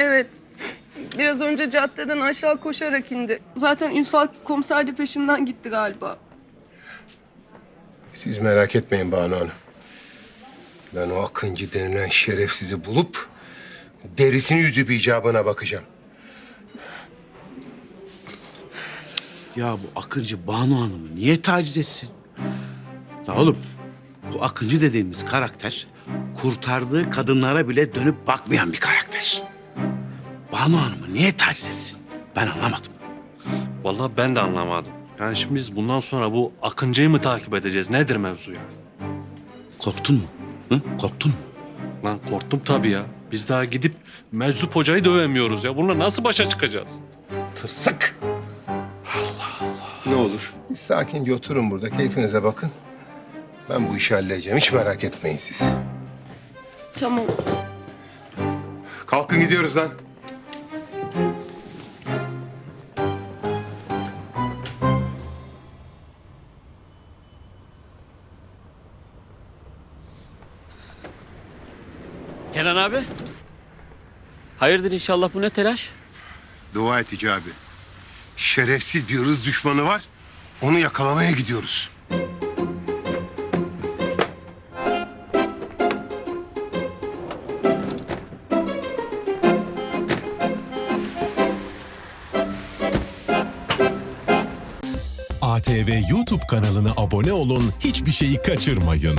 Evet. Biraz önce caddeden aşağı koşarak indi. Zaten Ünsal komiser de peşinden gitti galiba. Siz merak etmeyin Banu Hanım. Ben o Akıncı denilen şerefsizi bulup derisini yüzüp icabına bakacağım. Ya bu Akıncı Banu Hanım'ı niye taciz etsin? La oğlum bu Akıncı dediğimiz karakter kurtardığı kadınlara bile dönüp bakmayan bir karakter. Banu Hanım'ı niye taciz etsin? Ben anlamadım. Vallahi ben de anlamadım. Yani şimdi biz bundan sonra bu Akıncı'yı mı takip edeceğiz? Nedir mevzu ya? Korktun mu? Hı? Korktun mu? Lan korktum tabii ya. Biz daha gidip meczup hocayı dövemiyoruz ya. Bununla nasıl başa çıkacağız? Tırsık. Ne olur? Siz sakince oturun burada, keyfinize bakın. Ben bu işi halledeceğim, hiç merak etmeyin siz. Tamam. Kalkın gidiyoruz lan. Kenan abi. Hayırdır inşallah bu ne telaş? Dua et Hicabi. Şerefsiz bir ırz düşmanı var. Onu yakalamaya gidiyoruz. ATV YouTube kanalına abone olun, hiçbir şeyi kaçırmayın.